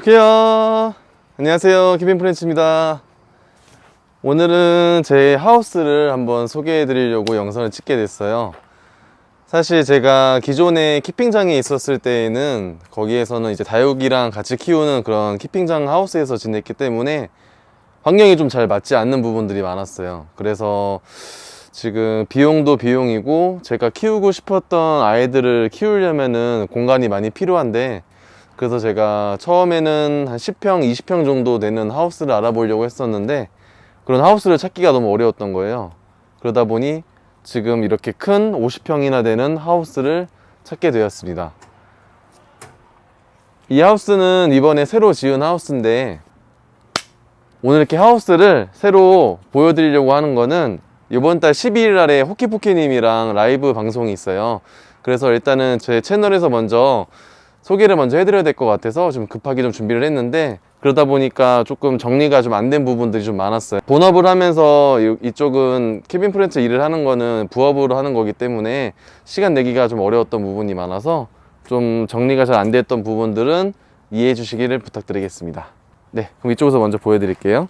오케이요. 안녕하세요. 키빈 프렌치입니다. 오늘은 제 하우스를 한번 소개해 드리려고 영상을 찍게 됐어요. 사실 제가 기존에 키핑장에 있었을 때에는 거기에서는 이제 다육이랑 같이 키우는 그런 키핑장 하우스에서 지냈기 때문에 환경이 좀 잘 맞지 않는 부분들이 많았어요. 그래서 지금 비용도 비용이고 제가 키우고 싶었던 아이들을 키우려면은 공간이 많이 필요한데 그래서 제가 처음에는 한 10평, 20평 정도 되는 하우스를 알아보려고 했었는데 그런 하우스를 찾기가 너무 어려웠던 거예요. 그러다 보니 지금 이렇게 큰 50평이나 되는 하우스를 찾게 되었습니다. 이 하우스는 이번에 새로 지은 하우스인데 오늘 이렇게 하우스를 새로 보여드리려고 하는 거는 이번 달 12일 날에 호키포키님이랑 라이브 방송이 있어요. 그래서 일단은 제 채널에서 먼저 소개를 먼저 해드려야 될 것 같아서 좀 급하게 좀 준비를 했는데 그러다 보니까 조금 정리가 좀 안 된 부분들이 좀 많았어요. 본업을 하면서 이- 이쪽은 케빈 프렌츠 일을 하는 거는 부업으로 하는 거기 때문에 시간 내기가 좀 어려웠던 부분이 많아서 좀 정리가 잘 안 됐던 부분들은 이해해 주시기를 부탁드리겠습니다. 네, 그럼 이쪽에서 먼저 보여드릴게요.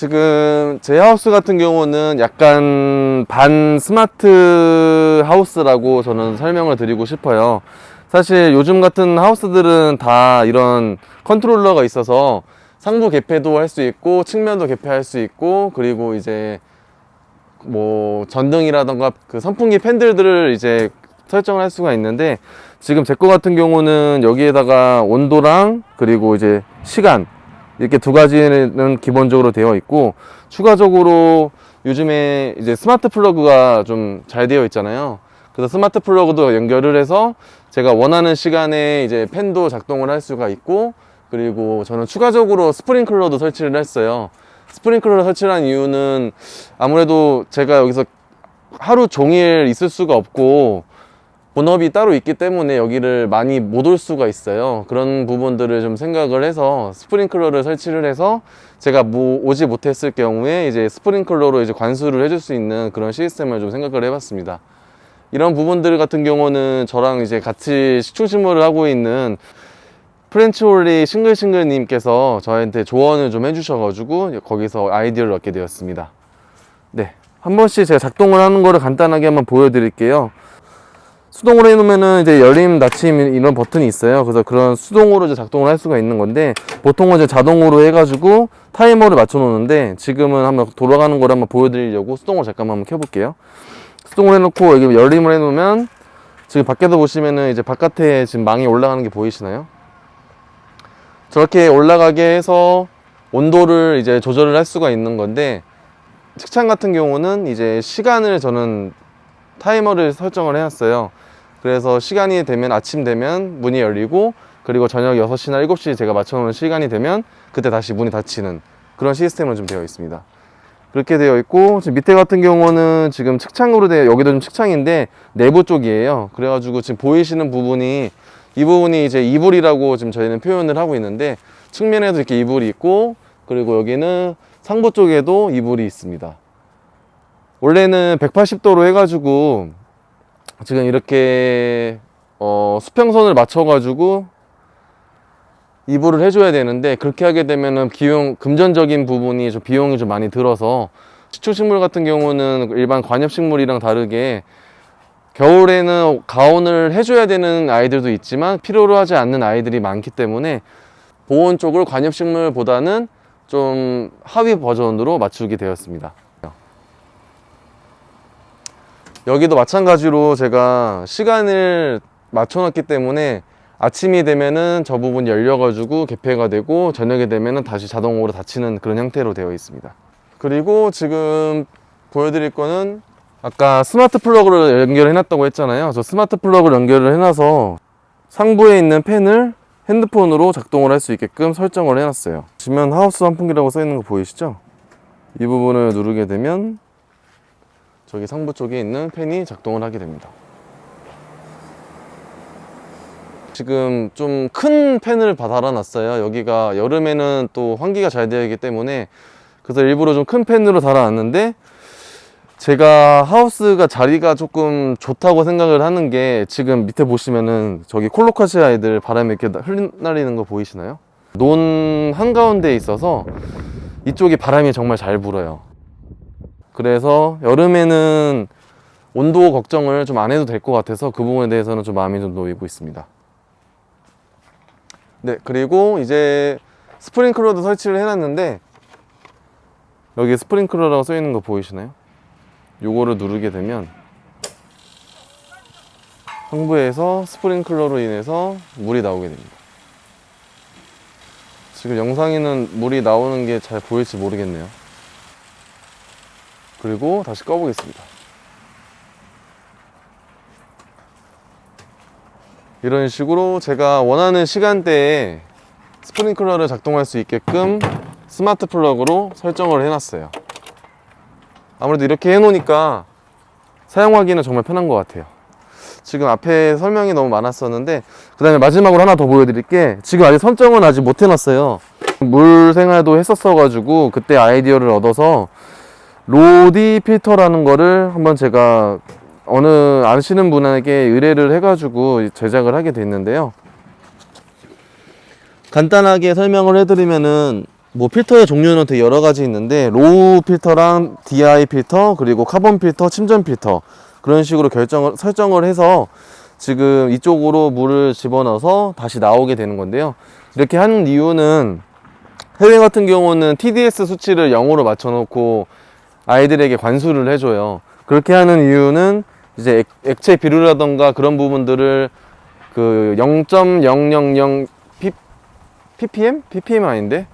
지금 제 하우스 같은 경우는 약간 반 스마트 하우스라고 저는 설명을 드리고 싶어요. 사실 요즘 같은 하우스들은 다 이런 컨트롤러가 있어서 상부 개폐도 할 수 있고 측면도 개폐할 수 있고 그리고 이제 뭐 전등이라던가 그 선풍기 팬들들을 이제 설정을 할 수가 있는데 지금 제 거 같은 경우는 여기에다가 온도랑 그리고 이제 시간 이렇게 두 가지는 기본적으로 되어 있고 추가적으로 요즘에 이제 스마트 플러그가 좀 잘 되어 있잖아요. 그래서 스마트 플러그도 연결을 해서 제가 원하는 시간에 이제 팬도 작동을 할 수가 있고 그리고 저는 추가적으로 스프링클러도 설치를 했어요. 스프링클러를 설치한 이유는 아무래도 제가 여기서 하루 종일 있을 수가 없고 본업이 따로 있기 때문에 여기를 많이 못 올 수가 있어요. 그런 부분들을 좀 생각을 해서 스프링클러를 설치를 해서 제가 뭐 오지 못했을 경우에 이제 스프링클러로 이제 관수를 해줄 수 있는 그런 시스템을 좀 생각을 해봤습니다. 이런 부분들 같은 경우는 저랑 이제 같이 식충식물을 하고 있는 프렌치홀리 싱글싱글님께서 저한테 조언을 좀 해주셔가지고 거기서 아이디어를 얻게 되었습니다. 네. 한 번씩 제가 작동을 하는 거를 간단하게 한번 보여드릴게요. 수동으로 해놓으면은 이제 열림, 닫힘 이런 버튼이 있어요. 그래서 그런 수동으로 이제 작동을 할 수가 있는 건데 보통은 이제 자동으로 해가지고 타이머를 맞춰 놓는데 지금은 한번 돌아가는 거를 한번 보여드리려고 수동으로 잠깐만 한번 켜볼게요. 수동으로 해놓고 여기 열림을 해놓으면 지금 밖에서 보시면은 이제 바깥에 지금 망이 올라가는 게 보이시나요? 저렇게 올라가게 해서 온도를 이제 조절을 할 수가 있는 건데 측창 같은 경우는 이제 시간을 저는 타이머를 설정을 해놨어요. 그래서 시간이 되면 아침 되면 문이 열리고 그리고 저녁 6시나 7시 제가 맞춰놓은 시간이 되면 그때 다시 문이 닫히는 그런 시스템으로 좀 되어 있습니다. 그렇게 되어 있고 지금 밑에 같은 경우는 지금 측창으로 되어 여기도 좀 측창인데 내부 쪽이에요. 그래가지고 지금 보이시는 부분이 이 부분이 이제 이불이라고 지금 저희는 표현을 하고 있는데 측면에도 이렇게 이불이 있고 그리고 여기는 상부 쪽에도 이불이 있습니다. 원래는 180도로 해가지고 지금 이렇게 어, 수평선을 맞춰가지고 이불을 해줘야 되는데 그렇게 하게 되면은 비용 금전적인 부분이 좀 비용이 좀 많이 들어서 식초식물 같은 경우는 일반 관엽식물이랑 다르게 겨울에는 가온을 해줘야 되는 아이들도 있지만 필요로 하지 않는 아이들이 많기 때문에 보온 쪽을 관엽식물보다는 좀 하위 버전으로 맞추게 되었습니다. 여기도 마찬가지로 제가 시간을 맞춰놨기 때문에 아침이 되면은 저 부분 열려가지고 개폐가 되고 저녁에 되면은 다시 자동으로 닫히는 그런 형태로 되어 있습니다. 그리고 지금 보여드릴 거는 아까 스마트 플러그를 연결해 놨다고 했잖아요. 저 스마트 플러그를 연결을 해놔서 상부에 있는 팬을 핸드폰으로 작동을 할 수 있게끔 설정을 해놨어요. 지면 하우스 환풍기라고 써 있는 거 보이시죠? 이 부분을 누르게 되면 저기 상부 쪽에 있는 팬이 작동을 하게 됩니다. 지금 좀 큰 팬을 바- 달아놨어요. 여기가 여름에는 또 환기가 잘 되어 있기 때문에 그래서 일부러 좀 큰 팬으로 달아놨는데 제가 하우스가 자리가 조금 좋다고 생각을 하는 게 지금 밑에 보시면은 저기 콜로카시아 애들 바람에 이렇게 나- 흘러나리는 거 보이시나요? 논 한가운데에 있어서 이쪽이 바람이 정말 잘 불어요. 그래서 여름에는 온도 걱정을 좀 안 해도 될 것 같아서 그 부분에 대해서는 좀 마음이 좀 놓이고 있습니다. 네, 그리고 이제 스프링클러도 설치를 해놨는데 여기 스프링클러라고 써 있는 거 보이시나요? 요거를 누르게 되면 상부에서 스프링클러로 인해서 물이 나오게 됩니다. 지금 영상에는 물이 나오는 게 잘 보일지 모르겠네요. 그리고 다시 꺼보겠습니다. 이런 식으로 제가 원하는 시간대에 스프링클러를 작동할 수 있게끔 스마트 플러그로 설정을 해놨어요. 아무래도 이렇게 해놓으니까 사용하기는 정말 편한 것 같아요. 지금 앞에 설명이 너무 많았었는데 그 다음에 마지막으로 하나 더 보여드릴 게 지금 아직 설정은 아직 못 해놨어요 물 생활도 했었어가지고 그때 아이디어를 얻어서 로디 필터라는 거를 한번 제가 어느 아시는 분에게 의뢰를 해가지고 제작을 하게 됐는데요 간단하게 설명을 해드리면은 뭐 필터의 종류는 되게 여러 가지 있는데 로우 필터랑 DI 필터 그리고 카본 필터, 침전 필터 그런 식으로 결정을 설정을 해서 지금 이쪽으로 물을 집어넣어서 다시 나오게 되는 건데요. 이렇게 하는 이유는 해외 같은 경우는 TDS 수치를 0으로 맞춰놓고 아이들에게 관수를 해줘요. 그렇게 하는 이유는 이제 액, 액체 비료라던가 그런 부분들을 그 0.000 P, ppm? ppm 아닌데?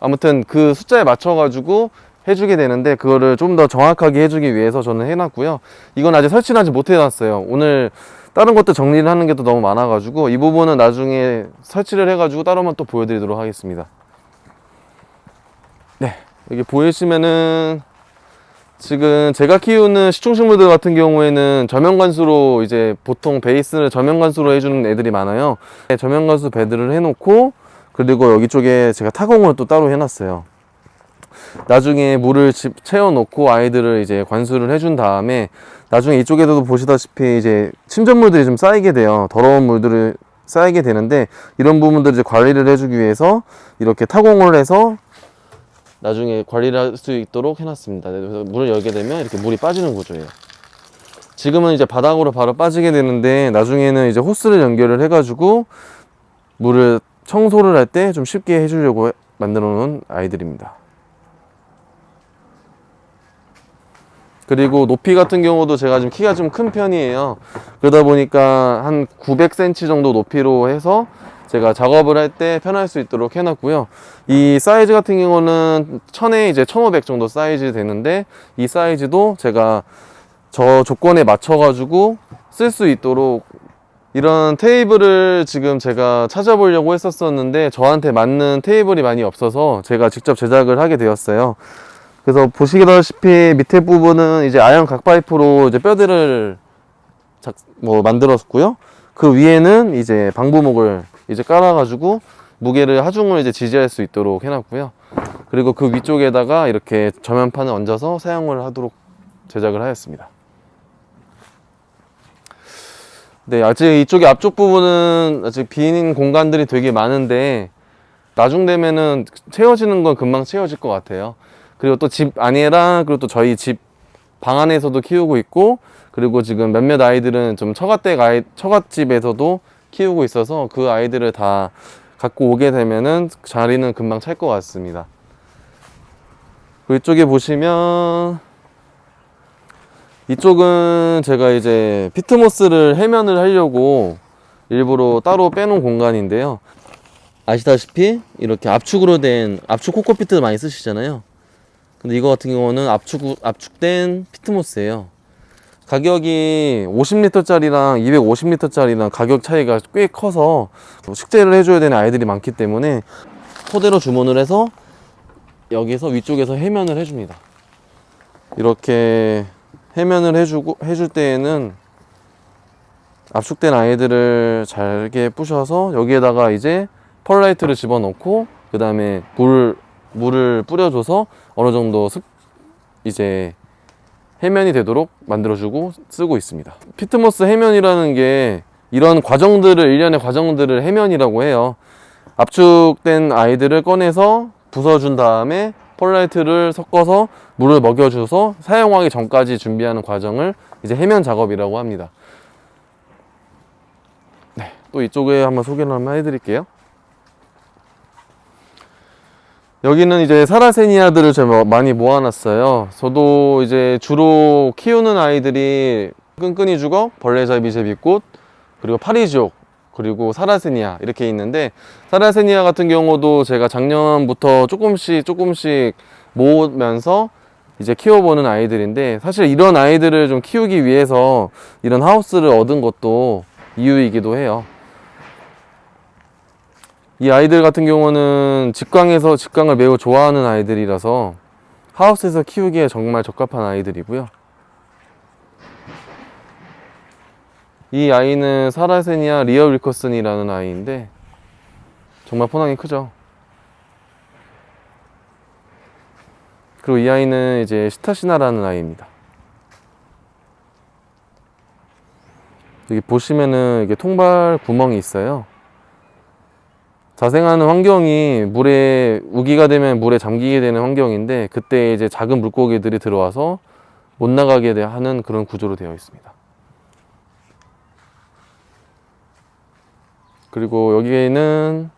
아무튼 그 숫자에 맞춰가지고 해주게 되는데 그거를 좀 더 정확하게 해주기 위해서 저는 해놨고요. 이건 아직 설치는 아직 못 해놨어요. 오늘 다른 것도 정리를 하는 게 또 너무 많아가지고 이 부분은 나중에 설치를 해가지고 따로만 또 보여드리도록 하겠습니다. 네, 여기 보이시면은 지금 제가 키우는 시충식물들 같은 경우에는 저면관수로 이제 보통 베이스를 저면관수로 해주는 애들이 많아요. 네, 저면관수 배드를 해놓고 그리고 여기 쪽에 제가 타공을 또 따로 해놨어요. 나중에 물을 집 채워놓고 아이들을 이제 관수를 해준 다음에 나중에 이쪽에도 보시다시피 이제 침전물들이 좀 쌓이게 돼요. 더러운 물들을 쌓이게 되는데 이런 부분들을 이제 관리를 해주기 위해서 이렇게 타공을 해서 나중에 관리를 할 수 있도록 해놨습니다. 그래서 물을 열게 되면 이렇게 물이 빠지는 구조예요. 지금은 이제 바닥으로 바로 빠지게 되는데 나중에는 이제 호스를 연결을 해가지고 물을 청소를 할 때 좀 쉽게 해주려고 만들어 놓은 아이들입니다. 그리고 높이 같은 경우도 제가 지금 키가 좀 큰 편이에요. 그러다 보니까 한 900cm 정도 높이로 해서 제가 작업을 할 때 편할 수 있도록 해놨고요. 이 사이즈 같은 경우는 1000에 이제 1500 정도 사이즈 되는데 이 사이즈도 제가 저 조건에 맞춰가지고 쓸 수 있도록 이런 테이블을 지금 제가 찾아보려고 했었었는데 저한테 맞는 테이블이 많이 없어서 제가 직접 제작을 하게 되었어요. 그래서 보시다시피 밑에 부분은 이제 아연 각파이프로 이제 뼈대를 작, 뭐 만들었고요. 그 위에는 이제 방부목을 이제 깔아가지고 무게를 하중을 이제 지지할 수 있도록 해놨고요. 그리고 그 위쪽에다가 이렇게 저면판을 얹어서 사용을 하도록 제작을 하였습니다. 네, 아직 이쪽에 앞쪽 부분은 아직 빈 공간들이 되게 많은데 나중 되면은 채워지는 건 금방 채워질 것 같아요. 그리고 또 집 안이랑 그리고 또 저희 집 방 안에서도 키우고 있고 그리고 지금 몇몇 아이들은 좀 처갓댁 아이 처갓집에서도 키우고 있어서 그 아이들을 다 갖고 오게 되면은 자리는 금방 찰 것 같습니다. 이쪽에 보시면 이쪽은 제가 이제 피트모스를 해면을 하려고 일부러 따로 빼놓은 공간인데요. 아시다시피 이렇게 압축으로 된 압축 코코피트 많이 쓰시잖아요. 근데 이거 같은 경우는 압축, 압축된 피트모스예요. 가격이 50리터짜리랑 250리터짜리랑 가격 차이가 꽤 커서 식재를 해줘야 되는 아이들이 많기 때문에 토대로 주문을 해서 여기서 위쪽에서 해면을 해줍니다. 이렇게 해면을 해주고 해줄 때에는 압축된 아이들을 잘게 부셔서 여기에다가 이제 펄라이트를 집어넣고 그 다음에 물 물을 뿌려줘서 어느 정도 습 이제 해면이 되도록 만들어주고 쓰고 있습니다. 피트모스 해면이라는 게 이런 과정들을 일련의 과정들을 해면이라고 해요. 압축된 아이들을 꺼내서 부숴준 다음에 폴라이트를 섞어서 물을 먹여줘서 사용하기 전까지 준비하는 과정을 이제 해면 작업이라고 합니다. 네, 또 이쪽에 한번 소개를 한번 해드릴게요. 여기는 이제 사라세니아들을 제가 많이 모아놨어요. 저도 이제 주로 키우는 아이들이 끈끈이 죽어, 벌레잡이 제비꽃, 그리고 파리지옥, 그리고 사라세니아 이렇게 있는데 사라세니아 같은 경우도 제가 작년부터 조금씩 조금씩 모으면서 이제 키워보는 아이들인데 사실 이런 아이들을 좀 키우기 위해서 이런 하우스를 얻은 것도 이유이기도 해요. 이 아이들 같은 경우는 직광에서 직광을 매우 좋아하는 아이들이라서 하우스에서 키우기에 정말 적합한 아이들이고요. 이 아이는 사라세니아 리어 윌커슨이라는 아이인데 정말 포낭이 크죠. 그리고 이 아이는 이제 시타시나라는 아이입니다. 여기 보시면은 이게 통발 구멍이 있어요. 자생하는 환경이 물에 우기가 되면 물에 잠기게 되는 환경인데 그때 이제 작은 물고기들이 들어와서 못 나가게 돼- 하는 그런 구조로 되어 있습니다. 그리고 여기에는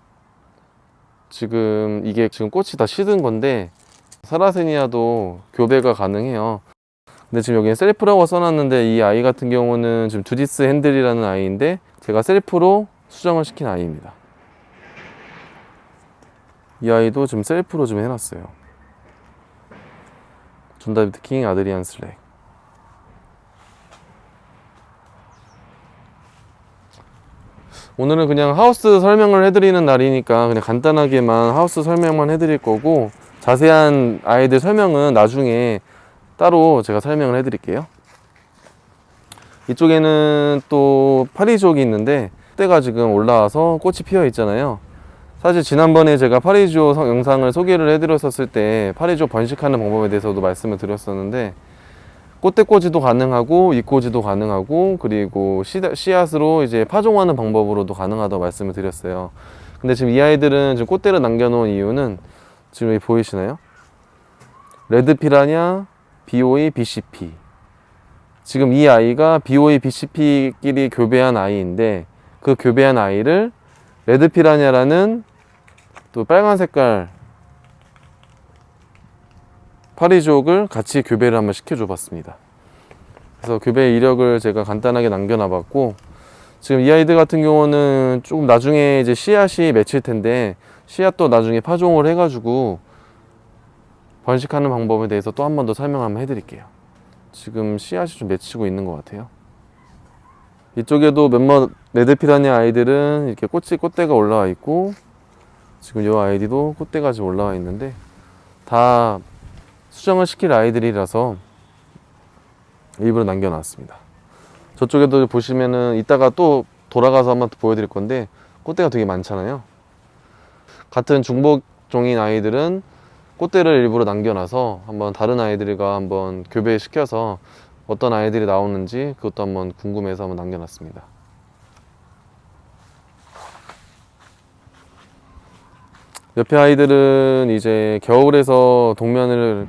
지금 이게 지금 꽃이 다 시든 건데 사라세니아도 교배가 가능해요. 근데 지금 여기에 셀프라고 써놨는데 이 아이 같은 경우는 지금 두디스 핸들이라는 아이인데 제가 셀프로 수정을 시킨 아이입니다. 이 아이도 지금 셀프로 좀 해놨어요. 존 다비드 킹 아드리안 슬랙. 오늘은 그냥 하우스 설명을 해드리는 날이니까 그냥 간단하게만 하우스 설명만 해드릴 거고 자세한 아이들 설명은 나중에 따로 제가 설명을 해드릴게요. 이쪽에는 또 파리족이 있는데 때가 지금 올라와서 꽃이 피어 있잖아요. 사실 지난번에 제가 파리조 성- 영상을 소개를 해드렸었을 때 파리조 번식하는 방법에 대해서도 말씀을 드렸었는데 꽃대꽂이도 가능하고 잎꽂이도 가능하고 그리고 씨- 씨앗으로 이제 파종하는 방법으로도 가능하다고 말씀을 드렸어요. 근데 지금 이 아이들은 지금 꽃대를 남겨놓은 이유는 지금 여기 보이시나요? 레드 피라냐, BOE, BCP. 지금 이 아이가 BOE, BCP끼리 교배한 아이인데 그 교배한 아이를 레드 피라냐라는 또 빨간 색깔 파리족을 같이 교배를 한번 시켜줘 봤습니다. 그래서 교배 이력을 제가 간단하게 남겨놔 봤고 지금 이 아이들 같은 경우는 조금 나중에 이제 씨앗이 맺힐 텐데 씨앗도 나중에 파종을 해가지고 번식하는 방법에 대해서 또 한 번 더 설명 한번 해드릴게요. 지금 씨앗이 좀 맺히고 있는 것 같아요. 이쪽에도 몇몇 레드피라냐 아이들은 이렇게 꽃이 꽃대가 올라와 있고 지금 이 아이디도 꽃대가 지금 올라와 있는데 다 수정을 시킬 아이들이라서 일부러 남겨놨습니다. 저쪽에도 보시면은 이따가 또 돌아가서 한번 보여드릴 건데 꽃대가 되게 많잖아요. 같은 중복종인 아이들은 꽃대를 일부러 남겨놔서 한번 다른 아이들과 한번 교배시켜서 어떤 아이들이 나오는지 그것도 한번 궁금해서 한번 남겨놨습니다. 옆에 아이들은 이제 겨울에서 동면을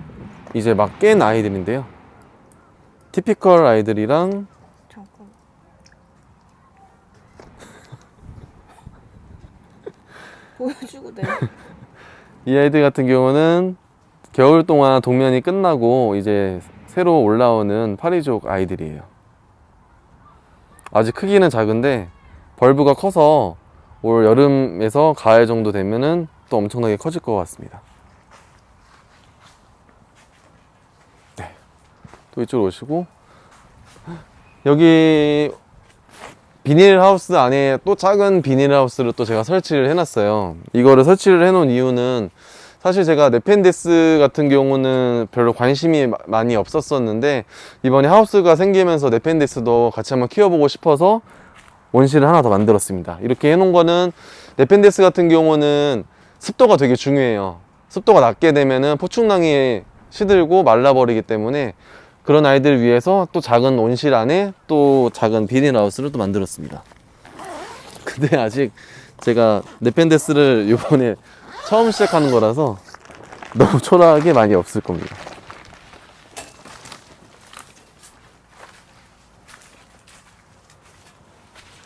이제 막 깬 아이들인데요. 티피컬 아이들이랑 잠깐. 보여주고 내. 이 아이들 같은 경우는 겨울 동안 동면이 끝나고 이제 새로 올라오는 파리족 아이들이에요. 아직 크기는 작은데 벌브가 커서 올 여름에서 가을 정도 되면은 또 엄청나게 커질 것 같습니다. 네. 또 이쪽으로 오시고 여기 비닐하우스 안에 또 작은 비닐하우스를 또 제가 설치를 해놨어요. 이거를 설치를 해놓은 이유는 사실 제가 네펜데스 같은 경우는 별로 관심이 마- 많이 없었었는데 이번에 하우스가 생기면서 네펜데스도 같이 한번 키워보고 싶어서 원실을 하나 더 만들었습니다. 이렇게 해놓은 거는 네펜데스 같은 경우는 습도가 되게 중요해요. 습도가 낮게 되면은 포충랑이 시들고 말라버리기 때문에 그런 아이들을 위해서 또 작은 온실 안에 또 작은 비닐하우스를 또 만들었습니다. 근데 아직 제가 네펜데스를 이번에 처음 시작하는 거라서 너무 초라하게 많이 없을 겁니다.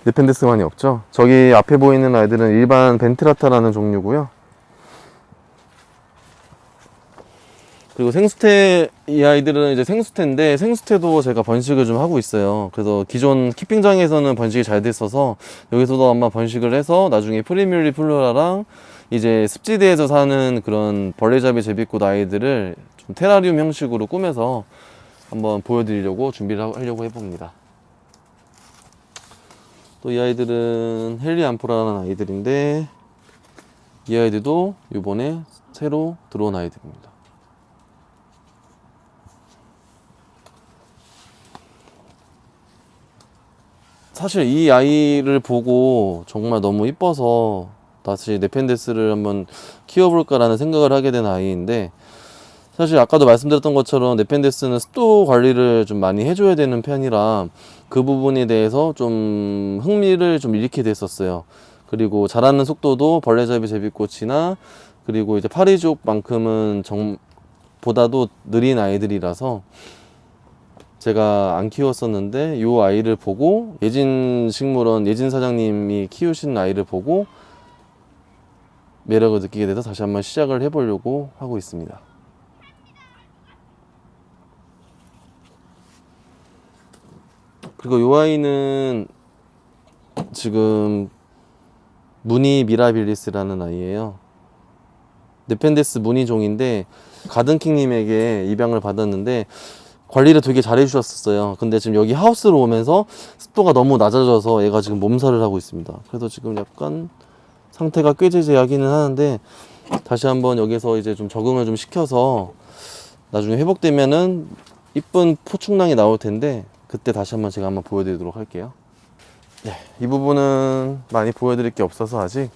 네펜데스만이 없죠. 저기 앞에 보이는 아이들은 일반 벤트라타라는 종류고요. 그리고 생수태 이 아이들은 이제 생수태인데 생수태도 제가 번식을 좀 하고 있어요. 그래서 기존 키핑장에서는 번식이 잘 됐어서 여기서도 아마 번식을 해서 나중에 프리뮬리 플로라랑 이제 습지대에서 사는 그런 벌레잡이 제비꽃 아이들을 좀 테라리움 형식으로 꾸며서 한번 보여드리려고 준비를 하- 하려고 해봅니다. 또 이 아이들은 헬리암포라는 아이들인데 이 아이들도 이번에 새로 들어온 아이들입니다. 사실 이 아이를 보고 정말 너무 이뻐서 다시 네펜데스를 한번 키워볼까라는 생각을 하게 된 아이인데 사실 아까도 말씀드렸던 것처럼 네펜데스는 습도 관리를 좀 많이 해줘야 되는 편이라 그 부분에 대해서 좀 흥미를 좀 잃게 됐었어요. 그리고 자라는 속도도 벌레잡이 제비꽃이나 그리고 이제 파리족만큼은 정 보다도 느린 아이들이라서 제가 안 키웠었는데 이 아이를 보고 예진 식물원 예진 사장님이 키우신 아이를 보고 매력을 느끼게 돼서 다시 한번 시작을 해보려고 하고 있습니다. 그리고 이 아이는 지금 무늬 미라빌리스라는 아이예요. 네펜데스 무늬종인데 가든킹님에게 입양을 받았는데 관리를 되게 잘 해주셨었어요. 근데 지금 여기 하우스로 오면서 습도가 너무 낮아져서 얘가 지금 몸살을 하고 있습니다. 그래서 지금 약간 상태가 꾀지지하기는 하는데 다시 한번 여기서 이제 좀 적응을 좀 시켜서 나중에 회복되면은 이쁜 포충랑이 나올 텐데 그때 다시 한번 제가 한번 보여드리도록 할게요. 네, 이 부분은 많이 보여드릴 게 없어서 아직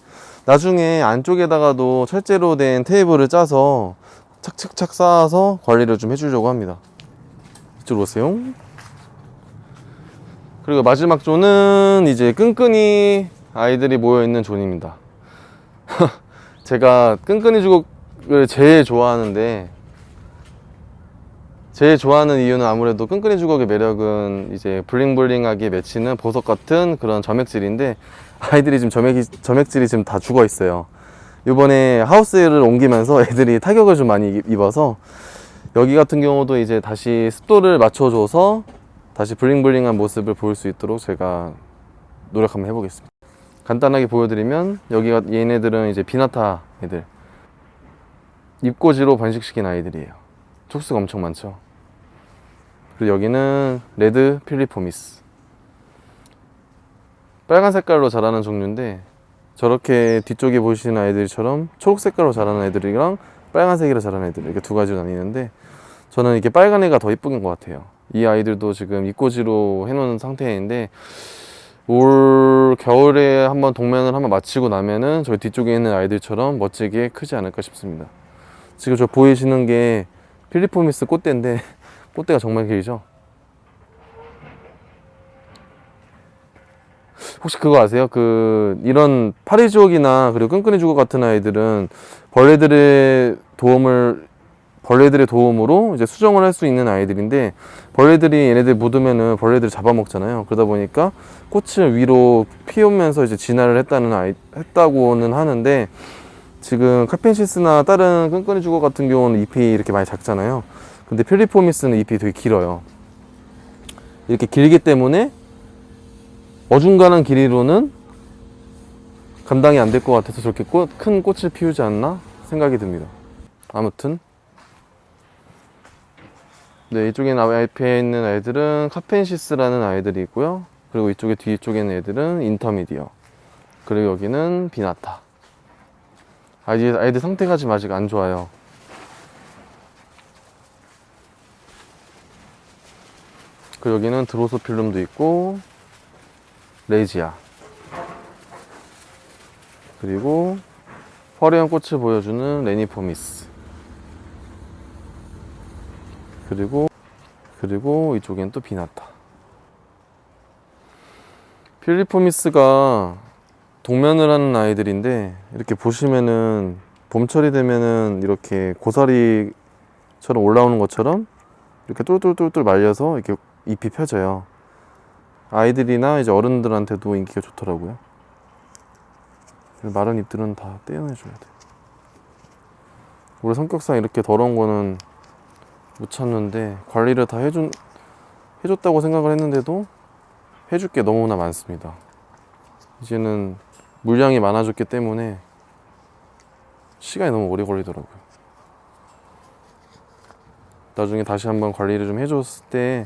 나중에 안쪽에다가도 철제로 된 테이블을 짜서 착착착 쌓아서 관리를 좀 해주려고 합니다. 이쪽으로 오세요. 그리고 마지막 존은 이제 끈끈이 아이들이 모여있는 존입니다. 제가 끈끈이 주걱을 제일 좋아하는데 제일 좋아하는 이유는 아무래도 끈끈이 주걱의 매력은 이제 블링블링하게 맺히는 보석 같은 그런 점액질인데 아이들이 지금 점액이, 점액질이 지금 다 죽어 있어요. 이번에 하우스를 옮기면서 애들이 타격을 좀 많이 입어서 여기 같은 경우도 이제 다시 습도를 맞춰줘서 다시 블링블링한 모습을 보일 수 있도록 제가 노력 한번 해보겠습니다. 간단하게 보여드리면 여기가 얘네들은 이제 비나타 애들 입꼬지로 번식시킨 아이들이에요. 촉수가 엄청 많죠. 그리고 여기는 레드 필리포미스 빨간 색깔로 자라는 종류인데 저렇게 뒤쪽에 보시는 아이들처럼 초록 색깔로 자라는 애들이랑 빨간색으로 자라는 애들 이렇게 두 가지로 나뉘는데 저는 이게 빨간 애가 더 이쁜 것 같아요. 이 아이들도 지금 입꼬지로 해놓은 상태인데 올 겨울에 한번 동면을 한번 마치고 나면은 저 뒤쪽에 있는 아이들처럼 멋지게 크지 않을까 싶습니다. 지금 저 보이시는 게 필리포미스 꽃대인데 꽃대가 정말 길죠? 혹시 그거 아세요? 그 이런 파리주걱이나 그리고 끈끈이 주걱 같은 아이들은 벌레들의 도움을 벌레들의 도움으로 이제 수정을 할 수 있는 아이들인데 벌레들이 얘네들 묻으면은 벌레들 잡아먹잖아요. 그러다 보니까 꽃을 위로 피우면서 이제 진화를 했다는 아이 했다고는 하는데 지금 카펜시스나 다른 끈끈이 주걱 같은 경우는 잎이 이렇게 많이 작잖아요. 근데 필리포미스는 잎이 되게 길어요. 이렇게 길기 때문에 어중간한 길이로는 감당이 안 될 것 같아서 저렇게 꽃, 큰 꽃을 피우지 않나 생각이 듭니다. 아무튼 네 이쪽에 앞에 있는 아이들은 카펜시스라는 아이들이 있고요. 그리고 이쪽에 뒤쪽에 있는 애들은 인터미디어 그리고 여기는 비나타 아이들, 아이들 상태가 지금 아직 안 좋아요. 그리고 여기는 드로소필름도 있고 레이지아 그리고 화려한 꽃을 보여주는 레니포미스 그리고 그리고 이쪽엔 또 비나타. 필리포미스가 동면을 하는 아이들인데 이렇게 보시면은 봄철이 되면은 이렇게 고사리처럼 올라오는 것처럼 이렇게 똘똘똘똘 말려서 이렇게 잎이 펴져요. 아이들이나 이제 어른들한테도 인기가 좋더라고요. 마른 잎들은 다 떼어내줘야 돼. 우리 성격상 이렇게 더러운 거는 못 참는데 관리를 다 해준 해줬다고 생각을 했는데도 해줄 게 너무나 많습니다. 이제는 물량이 많아졌기 때문에 시간이 너무 오래 걸리더라고요. 나중에 다시 한번 관리를 좀 해줬을 때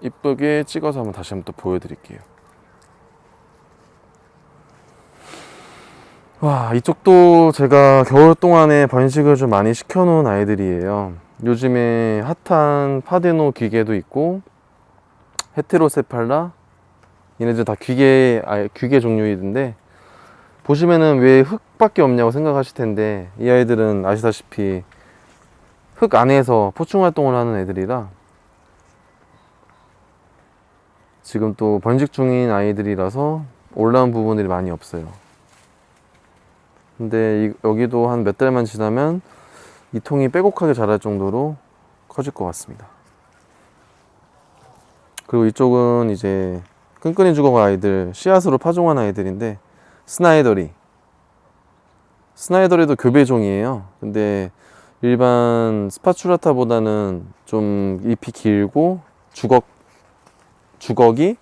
이쁘게 찍어서 한번 다시 한번 또 보여드릴게요. 와 이쪽도 제가 겨울 동안에 번식을 좀 많이 시켜놓은 아이들이에요. 요즘에 핫한 파데노 귀개도 있고 헤테로세팔라 얘네들 다 귀개 아 귀개 종류이던데 보시면은 왜 흙밖에 없냐고 생각하실 텐데 이 아이들은 아시다시피 흙 안에서 포충 활동을 하는 애들이라 지금 또 번식 중인 아이들이라서 올라온 부분들이 많이 없어요. 근데 이- 여기도 한 몇 달만 지나면 이 통이 빼곡하게 자랄 정도로 커질 것 같습니다. 그리고 이쪽은 이제 끈끈이 죽어가 아이들 씨앗으로 파종한 아이들인데 스나이더리 스나이더리도 교배종이에요. 근데 일반 스파추라타보다는 좀 잎이 길고 주걱 주걱이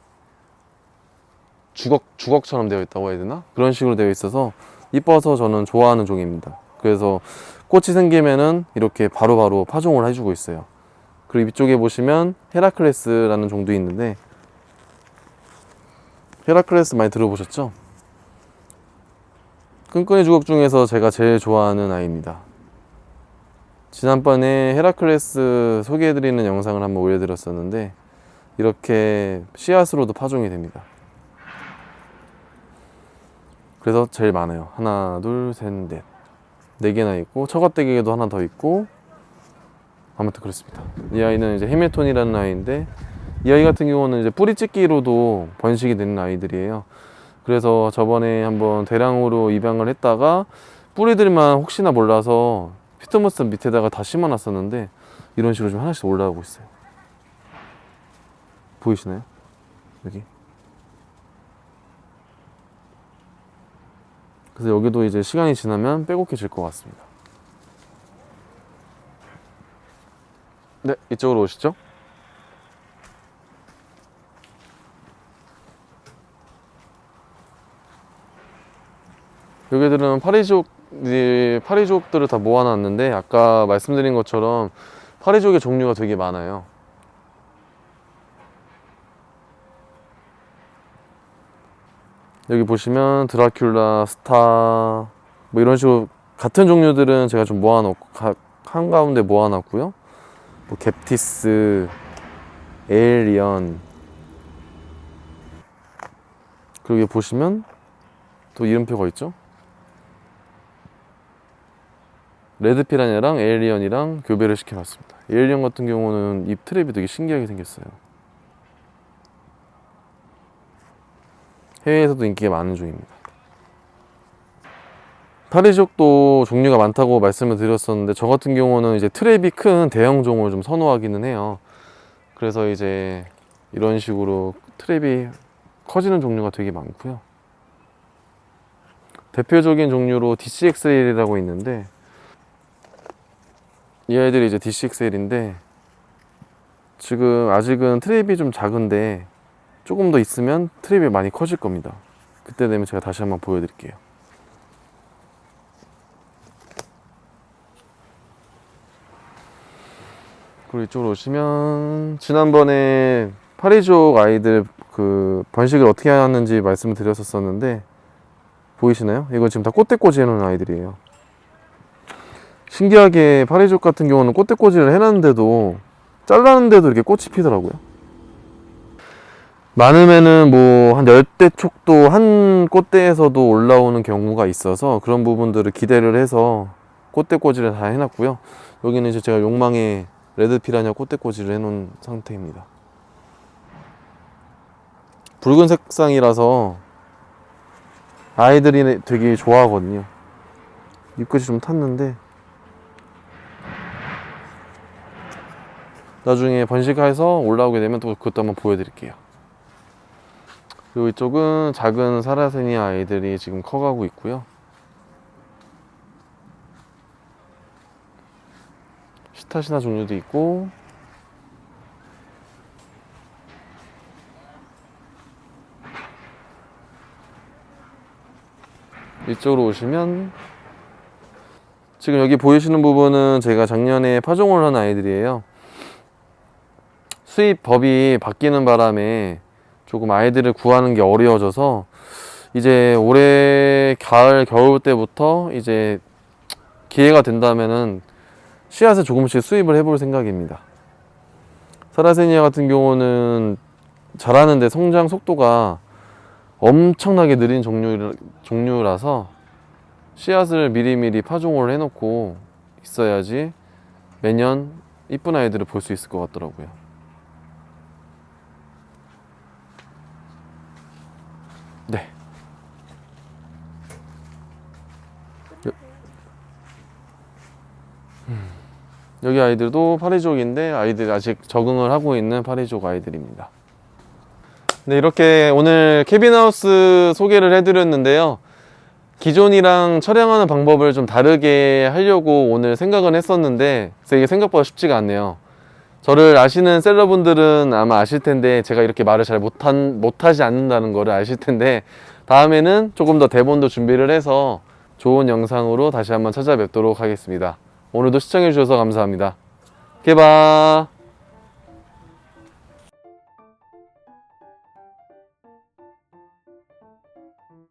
주걱 주걱처럼 되어 있다고 해야 되나 그런 식으로 되어 있어서 이뻐서 저는 좋아하는 종입니다. 그래서 꽃이 생기면은 이렇게 바로 바로 파종을 해주고 있어요. 그리고 이쪽에 보시면 헤라클레스라는 종도 있는데 헤라클레스 많이 들어보셨죠? 끈끈이 주걱 중에서 제가 제일 좋아하는 아이입니다. 지난번에 헤라클레스 소개해드리는 영상을 한번 올려드렸었는데 이렇게 씨앗으로도 파종이 됩니다. 그래서 제일 많아요. 하나, 둘, 셋, 넷. 네 개나 있고, 처갓대기에도 하나 더 있고, 아무튼 그렇습니다. 이 아이는 이제 헤밀톤이라는 아이인데, 이 아이 같은 경우는 이제 뿌리찢기로도 번식이 되는 아이들이에요. 그래서 저번에 한번 대량으로 입양을 했다가, 뿌리들만 혹시나 몰라서 피트모스 밑에다가 다 심어놨었는데, 이런 식으로 좀 하나씩 올라오고 있어요. 보이시나요? 여기. 그래서 여기도 이제 시간이 지나면 빼곡해질 것 같습니다. 네, 이쪽으로 오시죠. 여기들은 파리족, 이 파리족들을 다 모아놨는데 아까 말씀드린 것처럼 파리족의 종류가 되게 많아요. 여기 보시면 드라큘라, 스타 뭐 이런 식으로 같은 종류들은 제가 좀 모아놓고 가- 한가운데 모아놨고요. 뭐 갭티스, 에일리언 그리고 여기 보시면 또 이름표가 있죠. 레드피라냐랑 에일리언이랑 교배를 시켜놨습니다. 에일리언 같은 경우는 입 트랩이 되게 신기하게 생겼어요. 해외에서도 인기가 많은 종입니다. 파리족도 종류가 많다고 말씀을 드렸었는데 저 같은 경우는 이제 트랩이 큰 대형 종을 좀 선호하기는 해요. 그래서 이제 이런 식으로 트랩이 커지는 종류가 되게 많고요. 대표적인 종류로 DCXL이라고 있는데 이 아이들이 이제 DCXL인데 지금 아직은 트랩이 좀 작은데 조금 더 있으면 트랩이 많이 커질 겁니다. 그때 되면 제가 다시 한번 보여드릴게요. 그리고 이쪽으로 오시면 지난번에 파리족 아이들 그 번식을 어떻게 하는지 말씀을 드렸었었는데 보이시나요? 이거 지금 다 꽃대꽂이 해놓은 아이들이에요. 신기하게 파리족 같은 경우는 꽃대꽂이를 해놨는데도 잘랐는데도 이렇게 꽃이 피더라고요. 많으면은 뭐한 열대 촉도 한 꽃대에서도 올라오는 경우가 있어서 그런 부분들을 기대를 해서 꽃대 꽂이를 다 해놨고요. 여기는 이제 제가 욕망의 레드 피라냐 꽃대 꽂이를 해놓은 상태입니다. 붉은 색상이라서 아이들이 되게 좋아하거든요. 잎끝이 좀 탔는데 나중에 번식해서 올라오게 되면 또 그것도 한번 보여드릴게요. 그리고 이쪽은 작은 사라세니아 아이들이 지금 커가고 있고요. 시타시나 종류도 있고 이쪽으로 오시면 지금 여기 보이시는 부분은 제가 작년에 파종을 한 아이들이에요. 수입 법이 바뀌는 바람에 조금 아이들을 구하는 게 어려워져서 이제 올해 가을 겨울 때부터 이제 기회가 된다면은 씨앗을 조금씩 수입을 해볼 생각입니다. 사라세니아 같은 경우는 자라는데 성장 속도가 엄청나게 느린 종류, 종류라서 씨앗을 미리미리 파종을 해놓고 있어야지 매년 이쁜 아이들을 볼 수 있을 것 같더라고요. 여기 아이들도 파리족인데 아이들이 아직 적응을 하고 있는 파리족 아이들입니다. 네, 이렇게 오늘 캐빈하우스 소개를 해드렸는데요. 기존이랑 촬영하는 방법을 좀 다르게 하려고 오늘 생각은 했었는데 이게 생각보다 쉽지가 않네요. 저를 아시는 셀러분들은 아마 아실 텐데 제가 이렇게 말을 잘 못한, 못하지 않는다는 거를 아실 텐데 다음에는 조금 더 대본도 준비를 해서 좋은 영상으로 다시 한번 찾아뵙도록 하겠습니다. 오늘도 시청해주셔서 감사합니다. 개바